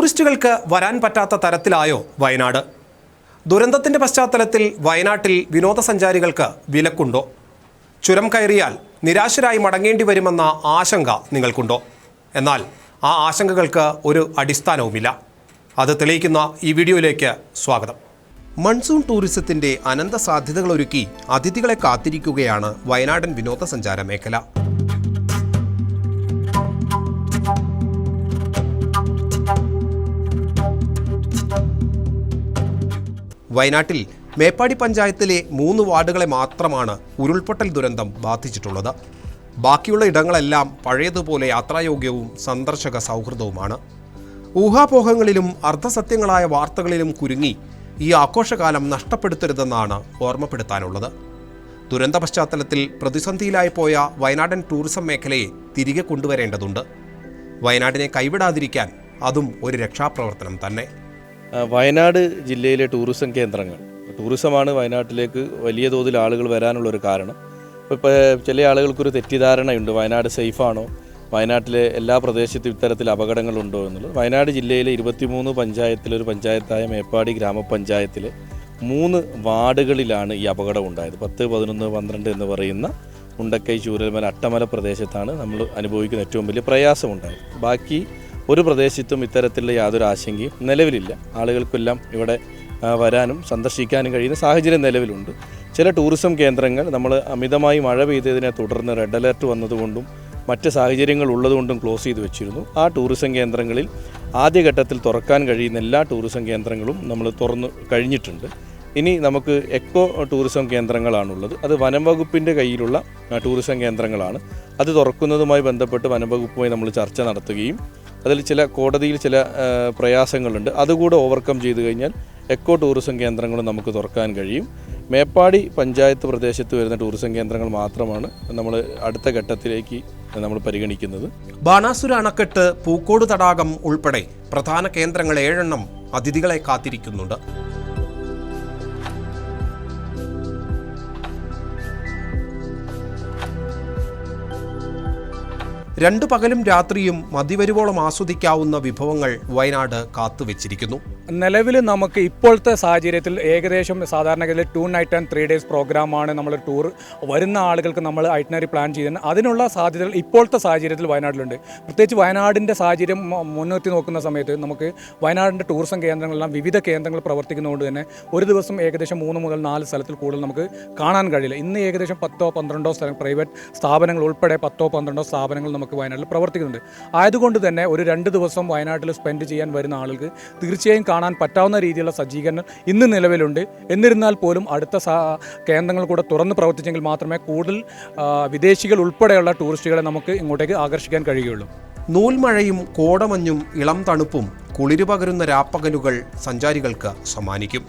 ടൂറിസ്റ്റുകൾക്ക് വരാൻ പറ്റാത്ത തരത്തിലായോ വയനാട്? ദുരന്തത്തിന്റെ പശ്ചാത്തലത്തിൽ വയനാട്ടിൽ വിനോദസഞ്ചാരികൾക്ക് വിലക്കുണ്ടോ? ചുരം കയറിയാൽ നിരാശരായി മടങ്ങേണ്ടി വരുമെന്ന ആശങ്ക നിങ്ങൾക്കുണ്ടോ? എന്നാൽ ആ ആശങ്കകൾക്ക് ഒരു അടിസ്ഥാനവുമില്ല. അത് തെളിയിക്കുന്ന ഈ വീഡിയോയിലേക്ക് സ്വാഗതം. മൺസൂൺ ടൂറിസത്തിന്റെ അനന്ത സാധ്യതകളൊരുക്കി അതിഥികളെ കാത്തിരിക്കുകയാണ് വയനാടൻ വിനോദസഞ്ചാര മേഖല. വയനാട്ടിൽ മേപ്പാടി പഞ്ചായത്തിലെ മൂന്ന് വാർഡുകളെ മാത്രമാണ് ഉരുൾപൊട്ടൽ ദുരന്തം ബാധിച്ചിട്ടുള്ളത്. ബാക്കിയുള്ള ഇടങ്ങളെല്ലാം പഴയതുപോലെ യാത്രായോഗ്യവും സന്ദർശക സൗഹൃദവുമാണ്. ഊഹാപോഹങ്ങളിലും അർദ്ധസത്യങ്ങളായ വാർത്തകളിലും കുരുങ്ങി ഈ ആഘോഷകാലം നഷ്ടപ്പെടുത്തരുതെന്നാണ് ഓർമ്മപ്പെടുത്താനുള്ളത്. ദുരന്ത പശ്ചാത്തലത്തിൽ പ്രതിസന്ധിയിലായി പോയ വയനാടൻ ടൂറിസം മേഖലയെ തിരികെ കൊണ്ടുവരേണ്ടതുണ്ട്. വയനാടിനെ കൈവിടാതിരിക്കാൻ അതും ഒരു രക്ഷാപ്രവർത്തനം തന്നെ. വയനാട് ജില്ലയിലെ ടൂറിസം കേന്ദ്രങ്ങൾ. ടൂറിസമാണ് വയനാട്ടിലേക്ക് വലിയ തോതിൽ ആളുകൾ വരാനുള്ള ഒരു കാരണം ഇപ്പോൾ ചില ആളുകൾക്കൊരു തെറ്റിദ്ധാരണയുണ്ട്. വയനാട് സേഫാണോ? വയനാട്ടിലെ എല്ലാ പ്രദേശത്തും ഇത്തരത്തിൽ അപകടങ്ങളുണ്ടോ എന്നുള്ളത്. വയനാട് ജില്ലയിലെ ഇരുപത്തിമൂന്ന് പഞ്ചായത്തിലൊരു പഞ്ചായത്തായ മേപ്പാടി ഗ്രാമപഞ്ചായത്തിലെ മൂന്ന് വാർഡുകളിലാണ് ഈ അപകടം ഉണ്ടായത്. പത്ത് പതിനൊന്ന് പന്ത്രണ്ട് എന്ന് പറയുന്ന മുണ്ടക്കൈ ചൂരൽമല അട്ടമല പ്രദേശത്താണ് നമ്മൾ അനുഭവിക്കുന്ന ഏറ്റവും വലിയ പ്രയാസമുണ്ടായത്. ബാക്കി ഒരു പ്രദേശത്തും ഇത്തരത്തിലുള്ള യാതൊരു ആശങ്കയും നിലവിലില്ല. ആളുകൾക്കെല്ലാം ഇവിടെ വരാനും സന്ദർശിക്കാനും കഴിയുന്ന സാഹചര്യം നിലവിലുണ്ട്. ചില ടൂറിസം കേന്ദ്രങ്ങൾ നമ്മൾ അമിതമായി മഴ പെയ്തതിനെ തുടർന്ന് റെഡ് അലർട്ട് വന്നതുകൊണ്ടും മറ്റ് സാഹചര്യങ്ങൾ ഉള്ളതുകൊണ്ടും ക്ലോസ് ചെയ്ത് വെച്ചിരുന്നു. ആ ടൂറിസം കേന്ദ്രങ്ങളിൽ ആദ്യഘട്ടത്തിൽ തുറക്കാൻ കഴിയുന്ന എല്ലാ ടൂറിസം കേന്ദ്രങ്ങളും നമ്മൾ തുറന്നു കഴിഞ്ഞിട്ടുണ്ട്. ഇനി നമുക്ക് എക്കോ ടൂറിസം കേന്ദ്രങ്ങളാണുള്ളത്. അത് വനം വകുപ്പിന്റെ കയ്യിലുള്ള ടൂറിസം കേന്ദ്രങ്ങളാണ്. അത് തുറക്കുന്നതുമായി ബന്ധപ്പെട്ട് വനം വകുപ്പുമായി നമ്മൾ ചർച്ച നടത്തുകയും അതിൽ ചില കോടതിയിൽ ചില പ്രയാസങ്ങളുണ്ട്. അതുകൂടെ ഓവർകം ചെയ്തു കഴിഞ്ഞാൽ എക്കോ ടൂറിസം കേന്ദ്രങ്ങൾ നമുക്ക് തുറക്കാൻ കഴിയും. മേപ്പാടി പഞ്ചായത്ത് പ്രദേശത്ത് വരുന്ന ടൂറിസം കേന്ദ്രങ്ങൾ മാത്രമാണ് നമ്മൾ അടുത്ത ഘട്ടത്തിലേക്ക് നമ്മൾ പരിഗണിക്കുന്നത്. ബാണാസുര അണക്കെട്ട് പൂക്കോട് തടാകം ഉൾപ്പെടെ പ്രധാന കേന്ദ്രങ്ങൾ ഏഴെണ്ണം അതിഥികളെ കാത്തിരിക്കുന്നുണ്ട്. രണ്ടു പകലും രാത്രിയും മതിവരുവോളം ആസ്വദിക്കാവുന്ന വിഭവങ്ങൾ വയനാട് കാത്തുവെച്ചിരിക്കുന്നു. നിലവിൽ നമുക്ക് ഇപ്പോഴത്തെ സാഹചര്യത്തിൽ ഏകദേശം സാധാരണഗതിയിൽ two night and three days പ്രോഗ്രാമാണ് നമ്മൾ ടൂർ വരുന്ന ആളുകൾക്ക് നമ്മൾ ഐറ്റിനറി പ്ലാൻ ചെയ്യുന്നത്. അതിനുള്ള സാധ്യതകൾ ഇപ്പോഴത്തെ സാഹചര്യത്തിൽ വയനാട്ടിലുണ്ട്. പ്രത്യേകിച്ച് വയനാടിന്റെ സാഹചര്യം മുൻനിർത്തി നോക്കുന്ന സമയത്ത് നമുക്ക് വയനാടിന്റെ ടൂറിസം കേന്ദ്രങ്ങളെല്ലാം വിവിധ കേന്ദ്രങ്ങൾ പ്രവർത്തിക്കുന്നതുകൊണ്ട് തന്നെ ഒരു ദിവസം ഏകദേശം മൂന്ന് മുതൽ നാല് സ്ഥലത്തിൽ കൂടുതൽ നമുക്ക് കാണാൻ കഴിയില്ല. ഇന്ന് ഏകദേശം പത്തോ പന്ത്രണ്ടോ സ്ഥലം പ്രൈവറ്റ് സ്ഥാപനങ്ങൾ ഉൾപ്പെടെ പത്തോ പന്ത്രണ്ടോ സ്ഥാപനങ്ങൾ നമുക്ക് വയനാട്ടിൽ പ്രവർത്തിക്കുന്നുണ്ട്. ആയതുകൊണ്ട് തന്നെ ഒരു രണ്ട് ദിവസം വയനാട്ടിൽ സ്പെൻഡ് ചെയ്യാൻ വരുന്ന ആളുകൾക്ക് തീർച്ചയായും കാണാൻ പറ്റാവുന്ന രീതിയിലുള്ള സജ്ജീകരണം ഇന്ന് നിലവിലുണ്ട്. എന്നിരുന്നാൽ പോലും അടുത്ത കേന്ദ്രങ്ങൾ കൂടെ തുറന്ന് പ്രവർത്തിച്ചെങ്കിൽ മാത്രമേ കൂടുതൽ വിദേശികൾ ഉൾപ്പെടെയുള്ള ടൂറിസ്റ്റുകളെ നമുക്ക് ഇങ്ങോട്ടേക്ക് ആകർഷിക്കാൻ കഴിയുകയുള്ളൂ. നൂൽമഴയും കോടമഞ്ഞും ഇളം തണുപ്പും കുളിരു പകരുന്ന രാപ്പകലുകൾ സഞ്ചാരികൾക്ക് സമ്മാനിക്കും.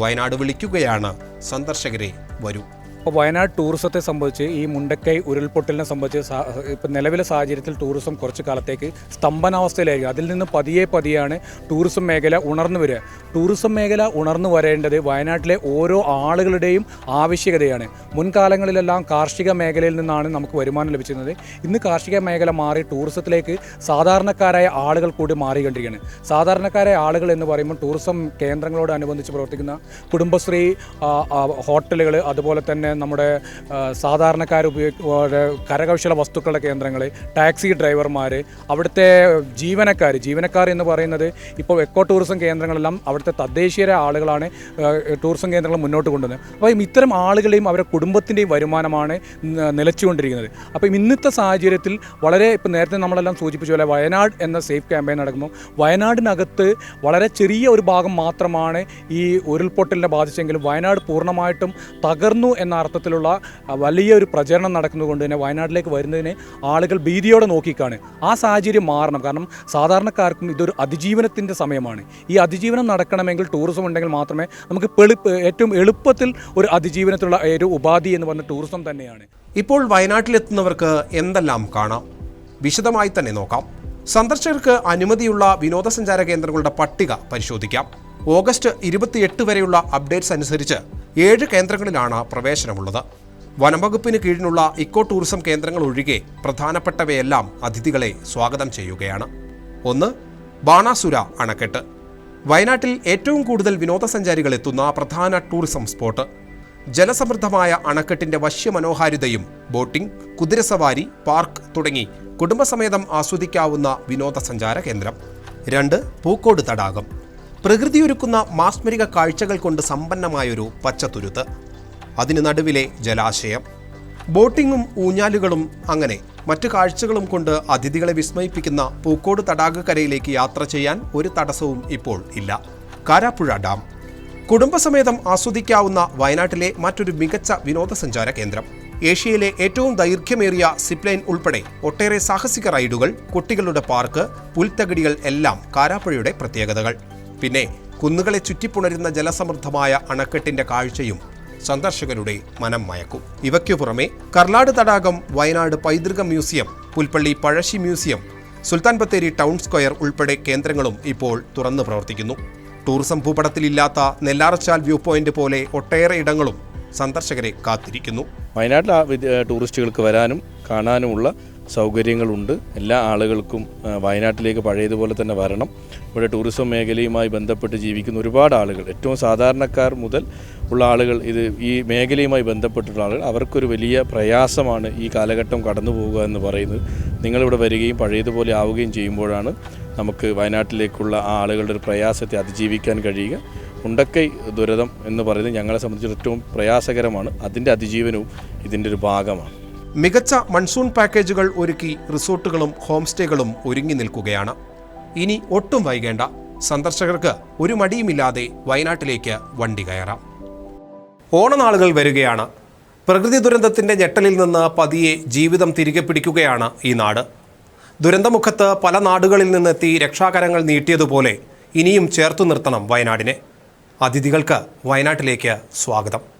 വയനാട് വിളിക്കുകയാണ് സന്ദർശകരെ വരൂ. ഇപ്പോൾ വയനാട് ടൂറിസത്തെ സംബന്ധിച്ച് ഈ മുണ്ടക്കൈ ഉരുൾപൊട്ടലിനെ സംബന്ധിച്ച് ഇപ്പോൾ നിലവിലെ സാഹചര്യത്തിൽ ടൂറിസം കുറച്ച് കാലത്തേക്ക് സ്തംഭനാവസ്ഥയിലായിരിക്കും അതിൽ നിന്ന് പതിയെ പതിയാണ് ടൂറിസം മേഖല ഉണർന്നു വരിക. ടൂറിസം മേഖല ഉണർന്നു വരേണ്ടത് വയനാട്ടിലെ ഓരോ ആളുകളുടെയും ആവശ്യകതയാണ്. മുൻകാലങ്ങളിലെല്ലാം കാർഷിക മേഖലയിൽ നിന്നാണ് നമുക്ക് വരുമാനം ലഭിച്ചിരുന്നത്. ഇന്ന് കാർഷിക മേഖല മാറി ടൂറിസത്തിലേക്ക് സാധാരണക്കാരായ ആളുകൾ കൂടി മാറിക്കൊണ്ടിരിക്കുകയാണ്. സാധാരണക്കാരായ ആളുകൾ എന്ന് പറയുമ്പോൾ ടൂറിസം കേന്ദ്രങ്ങളോട് അനുബന്ധിച്ച് പ്രവർത്തിക്കുന്ന കുടുംബശ്രീ ഹോട്ടലുകൾ അതുപോലെ തന്നെ നമ്മുടെ ആ, സാധാരണക്കാർ ഉപയോഗിക്കുന്ന കരകൗശല വസ്തുക്കളുടെ കേന്ദ്രങ്ങൾ ടാക്സി ഡ്രൈവർമാർ അവിടുത്തെ ജീവനക്കാർ ജീവനക്കാർ എന്ന് പറയുന്നത് ഇപ്പോൾ എക്കോ ടൂറിസം കേന്ദ്രങ്ങളെല്ലാം അവിടുത്തെ തദ്ദേശീയരെ ആളുകളാണ് ടൂറിസം കേന്ദ്രങ്ങൾ മുന്നോട്ട് കൊണ്ടുവന്നത്. അപ്പോൾ ഇത്തരം ആളുകളെയും അവരുടെ കുടുംബത്തിന്റെയും വരുമാനമാണ് നിലച്ചുകൊണ്ടിരിക്കുന്നത്. അപ്പം ഇന്നത്തെ സാഹചര്യത്തിൽ വളരെ ഇപ്പം നേരത്തെ നമ്മളെല്ലാം സൂചിപ്പിച്ച പോലെ വയനാട് എന്ന സേഫ് ക്യാമ്പയിൻ നടക്കുമ്പോൾ വയനാടിനകത്ത് വളരെ ചെറിയ ഒരു ഭാഗം മാത്രമാണ് ഈ ഉരുൾപൊട്ടലിനെ ബാധിച്ചെങ്കിലും വയനാട് പൂർണമായിട്ടും തകർന്നു എന്ന അർത്ഥത്തിലുള്ള വലിയൊരു പ്രചരണം നടക്കുന്നതുകൊണ്ട് തന്നെ വയനാട്ടിലേക്ക് വരുന്നതിനെ ആളുകൾ ഭീതിയോടെ നോക്കിക്കാണ്. ആ സാഹചര്യം മാറണം. കാരണം സാധാരണക്കാർക്കും ഇതൊരു അതിജീവനത്തിന്റെ സമയമാണ്. ഈ അതിജീവനം നടക്കണമെങ്കിൽ ടൂറിസം ഉണ്ടെങ്കിൽ മാത്രമേ നമുക്ക് ഏറ്റവും എളുപ്പത്തിൽ ഒരു അതിജീവനത്തിലുള്ള ഒരു ഉപാധി എന്ന് പറഞ്ഞ ടൂറിസം തന്നെയാണ്. ഇപ്പോൾ വയനാട്ടിലെത്തുന്നവർക്ക് എന്തെല്ലാം കാണാം? വിശദമായി തന്നെ നോക്കാം. സന്ദർശകർക്ക് അനുമതിയുള്ള വിനോദസഞ്ചാര കേന്ദ്രങ്ങളുടെ പട്ടിക പരിശോധിക്കാം. ഓഗസ്റ്റ് ഇരുപത്തിയെട്ട് വരെയുള്ള അപ്ഡേറ്റ്സ് അനുസരിച്ച് ഏഴ് കേന്ദ്രങ്ങളിലാണ് പ്രവേശനമുള്ളത്. വനംവകുപ്പിന് കീഴിലുള്ള ഇക്കോ ടൂറിസം കേന്ദ്രങ്ങൾ ഒഴികെ പ്രധാനപ്പെട്ടവയെല്ലാം അതിഥികളെ സ്വാഗതം ചെയ്യുകയാണ്. ഒന്ന് ബാണാസുര അണക്കെട്ട്. വയനാട്ടിൽ ഏറ്റവും കൂടുതൽ വിനോദസഞ്ചാരികൾ എത്തുന്ന പ്രധാന ടൂറിസം സ്പോട്ട്. ജലസമൃദ്ധമായ അണക്കെട്ടിന്റെ വശ്യമനോഹാരിതയും ബോട്ടിംഗ് കുതിരസവാരി പാർക്ക് തുടങ്ങി കുടുംബസമേതം ആസ്വദിക്കാവുന്ന വിനോദസഞ്ചാര കേന്ദ്രം. രണ്ട് പൂക്കോട് തടാകം. പ്രകൃതിയൊരുക്കുന്ന മാസ്മരിക കാഴ്ചകൾ കൊണ്ട് സമ്പന്നമായൊരു പച്ചത്തുരുത്ത്. അതിന് നടുവിലെ ജലാശയം. ബോട്ടിങ്ങും ഊഞ്ഞാലുകളും അങ്ങനെ മറ്റു കാഴ്ചകളും കൊണ്ട് അതിഥികളെ വിസ്മയിപ്പിക്കുന്ന പൂക്കോട് തടാകക്കരയിലേക്ക് യാത്ര ചെയ്യാൻ ഒരു തടസ്സവും ഇപ്പോൾ ഇല്ല. കാരാപ്പുഴ ഡാം. കുടുംബസമേതം ആസ്വദിക്കാവുന്ന വയനാട്ടിലെ മറ്റൊരു മികച്ച വിനോദസഞ്ചാര കേന്ദ്രം. ഏഷ്യയിലെ ഏറ്റവും ദൈർഘ്യമേറിയ സിപ്ലൈൻ ഉൾപ്പെടെ ഒട്ടേറെ സാഹസിക റൈഡുകൾ കുട്ടികളുടെ പാർക്ക് പുൽത്തകിടികൾ എല്ലാം കാരാപ്പുഴയുടെ പ്രത്യേകതകൾ. പിന്നെ കുന്നുകളെ ചുറ്റിപ്പുണരുന്ന ജലസമൃദ്ധമായ അണക്കെട്ടിന്റെ കാഴ്ചയും സന്ദർശകരുടെ മനം മയക്കും. ഇവയ്ക്കു പുറമെ കർലാട് തടാകം വയനാട് പൈതൃക museum Pulpally Pazhassi museum Sultan Bathery town square ഉൾപ്പെടെ കേന്ദ്രങ്ങളും ഇപ്പോൾ തുറന്നു പ്രവർത്തിക്കുന്നു. ടൂറിസം ഭൂപടത്തിലില്ലാത്ത നെല്ലാറച്ചാൽ വ്യൂ പോയിന്റ് പോലെ ഒട്ടേറെ ഇടങ്ങളും സന്ദർശകരെ കാത്തിരിക്കുന്നു. വയനാട്ടിലെ ടൂറിസ്റ്റുകൾക്ക് വരാനും കാണാനുമുള്ള സൗകര്യങ്ങളുണ്ട്. എല്ലാ ആളുകൾക്കും വയനാട്ടിലേക്ക് പഴയതുപോലെ തന്നെ വരണം. ഇവിടെ ടൂറിസം മേഖലയുമായി ബന്ധപ്പെട്ട് ജീവിക്കുന്ന ഒരുപാട് ആളുകൾ ഏറ്റവും സാധാരണക്കാർ മുതൽ ഉള്ള ആളുകൾ ഇത് ഈ മേഖലയുമായി ബന്ധപ്പെട്ടിട്ടുള്ള ആളുകൾ അവർക്കൊരു വലിയ പ്രയാസമാണ് ഈ കാലഘട്ടം കടന്നു പോവുക എന്ന് പറയുന്നത്. നിങ്ങളിവിടെ വരികയും പഴയതുപോലെ ആവുകയും ചെയ്യുമ്പോഴാണ് നമുക്ക് വയനാട്ടിലേക്കുള്ള ആ ആളുകളുടെ ഒരു പ്രയാസത്തെ അതിജീവിക്കാൻ കഴിയുക. ഉണ്ടക്കൈ ദുരിതം എന്ന് പറയുന്നത് ഞങ്ങളെ സംബന്ധിച്ചിടത്തോളം പ്രയാസകരമാണ്. അതിന്റെ അതിജീവനവും ഇതിന്റെ ഒരു ഭാഗമാണ്. മികച്ച മൺസൂൺ പാക്കേജുകൾ ഒരുക്കി റിസോർട്ടുകളും ഹോം സ്റ്റേകളും ഒരുങ്ങി നിൽക്കുകയാണ്. ഇനി ഒട്ടും വൈകേണ്ട. സന്ദർശകർക്ക് ഒരു മടിയുമില്ലാതെ വയനാട്ടിലേക്ക് വണ്ടി കയറാം. ഓണനാളുകൾ വരികയാണ്. പ്രകൃതി ദുരന്തത്തിന്റെ ഞെട്ടലിൽ നിന്ന് പതിയെ ജീവിതം തിരികെ പിടിക്കുകയാണ് ഈ നാട്. ദുരന്തമുഖത്ത് പല നാടുകളിൽ നിന്നെത്തി രക്ഷാകരങ്ങൾ നീട്ടിയതുപോലെ ഇനിയും ചേർത്തു നിർത്തണം വയനാടിനെ. അതിഥികൾക്ക് വയനാട്ടിലേക്ക് സ്വാഗതം.